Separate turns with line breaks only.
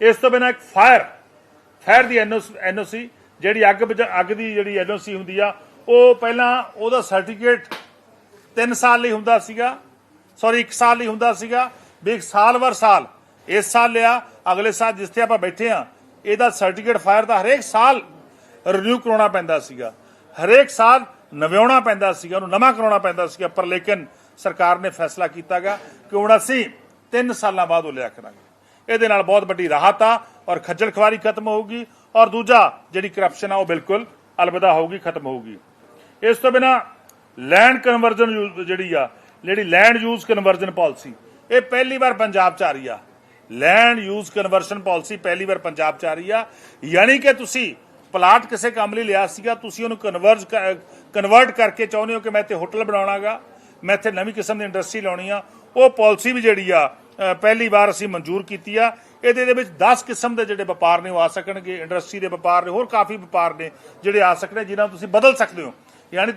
ਇਸ ਤੋਂ ਬਿਨਾਂ ਇੱਕ ਫਾਇਰ ਫਾਇਰ ਦੀ ਐਨਓਸੀ ਜਿਹੜੀ ਅੱਗ ਬੁਝਾ- ਅੱਗ ਦੀ ਜਿਹੜੀ ਐਨਓਸੀ ਹੁੰਦੀ ਆ, ਉਹ ਪਹਿਲਾਂ ਉਹਦਾ ਸਰਟੀਫਿਕੇਟ 3 ਸਾਲ ਲਈ ਹੁੰਦਾ ਸੀਗਾ ਸੌਰੀ 1 ਸਾਲ ਲਈ ਹੁੰਦਾ ਸੀਗਾ, ਵੀ ਇੱਕ ਸਾਲ ਵਰ ਸਾਲ, ਇਸ ਸਾਲ ਲਿਆ, ਅਗਲੇ ਸਾਲ ਜਿਸ ਤੇ ਆਪਾਂ ਬੈਠੇ ਆ ਇਹਦਾ ਸਰਟੀਫਿਕੇਟ ਫਾਇਰ ਦਾ ਹਰੇਕ ਸਾਲ ਰਿਨਿਊ ਕਰਾਉਣਾ ਪੈਂਦਾ ਸੀਗਾ, ਹਰੇਕ ਸਾਲ ਨਵਿਆਉਣਾ ਪੈਂਦਾ ਸੀਗਾ, ਉਹਨੂੰ ਨਵਾਂ ਕਰਾਉਣਾ ਪੈਂਦਾ ਸੀਗਾ, ਪਰ ਲੇਕਿਨ ਸਰਕਾਰ ਨੇ ਫੈਸਲਾ ਕੀਤਾਗਾ ਕਿ ਹੁਣ ਅਸੀਂ 3 ਸਾਲਾਂ ਬਾਅਦ ਉਹ ਲਿਆ ਕਰਾਂਗੇ। ਇਹਦੇ ਨਾਲ ਬਹੁਤ ਵੱਡੀ ਰਾਹਤ ਆ ਔਰ ਖੱਜਲ ਖਵਾਰੀ ਖਤਮ ਹੋਊਗੀ ਔਰ ਦੂਜਾ ਜਿਹੜੀ ਕਰਪਸ਼ਨ ਆ ਉਹ ਬਿਲਕੁਲ ਅਲਵਿਦਾ ਹੋਊਗੀ, ਖਤਮ ਹੋਊਗੀ। ਇਸ ਤੋਂ ਬਿਨਾ ਲੈਂਡ ਕਨਵਰਜਨ ਜਿਹੜੀ ਆ, ਜਿਹੜੀ ਲੈਂਡ ਯੂਜ਼ ਕਨਵਰਜਨ ਪਾਲਿਸੀ ਇਹ ਪਹਿਲੀ ਵਾਰ ਪੰਜਾਬ ਚ ਆ ਰਹੀ ਆ। ਲੈਂਡ ਯੂਜ਼ ਕਨਵਰਸ਼ਨ ਪਾਲਿਸੀ ਪਹਿਲੀ ਵਾਰ ਪੰਜਾਬ ਚ ਆ ਰਹੀ ਆ। ਯਾਨੀ ਕਿ ਤੁਸੀਂ ਪਲਾਟ ਕਿਸੇ ਕੰਮ ਲਈ ਲਿਆ ਸੀਗਾ, ਤੁਸੀਂ ਉਹਨੂੰ ਕਨਵਰਜ ਕਨਵਰਟ ਕਰਕੇ ਚਾਹੁੰਦੇ ਹੋ ਕਿ ਮੈਂ ਇੱਥੇ ਹੋਟਲ ਬਣਾਉਣਾਗਾ ਮੈਂ ਇੱਥੇ ਨਵੀਂ ਕਿਸਮ ਦੀ ਇੰਡਸਟਰੀ ਲਾਉਣੀ ਆ, ਉਹ ਪਾਲਿਸੀ ਵੀ ਜਿਹੜੀ ਆ ਪਹਿਲੀ ਵਾਰ ਅਸੀਂ ਮਨਜ਼ੂਰ ਕੀਤੀ ਆ। ਇਹਦੇ ਦੇ ਵਿੱਚ 10 ਕਿਸਮ ਦੇ ਜਿਹੜੇ ਵਪਾਰ ਨੇ ਉਹ ਆ ਸਕਣਗੇ। ਇੰਡਸਟਰੀ ਦੇ ਵਪਾਰ ਨੇ, ਹੋਰ ਕਾਫੀ ਵਪਾਰ ਨੇ ਜਿਹੜੇ ਆ ਸਕਦੇ ਜਿਨ੍ਹਾਂ ਨੂੰ ਤੁਸੀਂ ਬਦਲ ਸਕਦੇ ਹੋ। ਯਾਨੀ